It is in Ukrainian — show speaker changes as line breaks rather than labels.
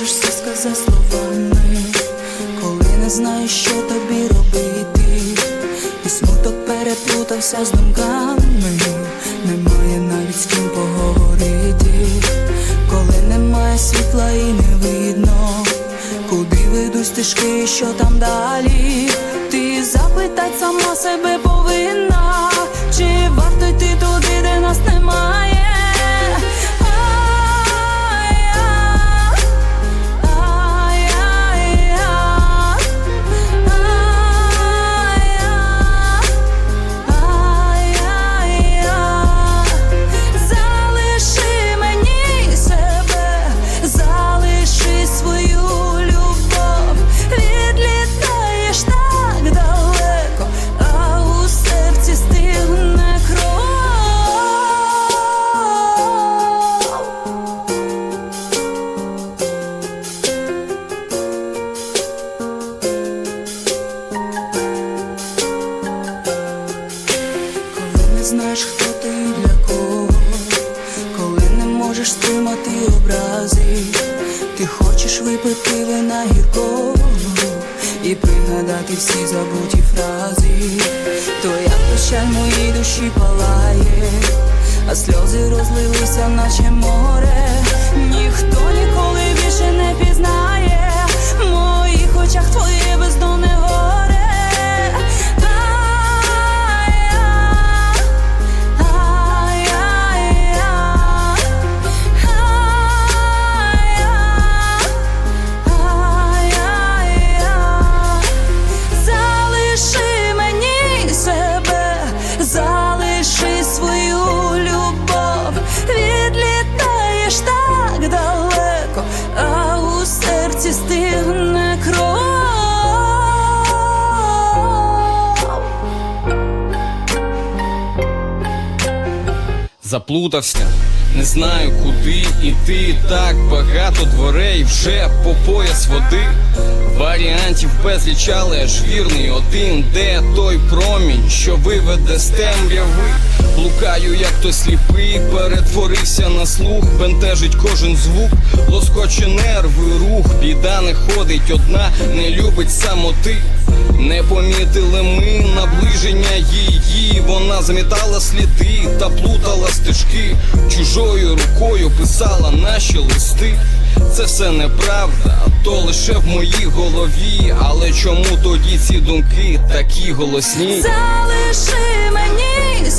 за словами, коли не знаєш, що тобі робити, і смуток переплутався з думками, немає навіть з ким поговорити, коли немає світла і не видно, куди ведуть стежки, що там далі. Ти запитать сама себе повинна, ти для кого, коли не можеш стримати образи, ти хочеш випити вина гіркого і пригадати всі забуті фрази, твоя печаль моїй душі палає, а сльози розлилися, наче море. Ніхто ніколи більше не
Заплутався, не знаю куди іти. Так багато дверей вже по пояс води. Варіантів безліч, але ж вірний один, де той промінь, що виведе з темряви. Блукаю, як той сліпий, перетворився на слух, бентежить кожен звук, лоскоче нерви, рух, біда не ходить одна, не любить самоти. Не помітили ми наближення її, вона замітала сліди та плутала стежки, чужою рукою писала наші листи. Це все неправда, то лише в моїй голові. Але чому тоді ці думки такі голосні?
Залиши мені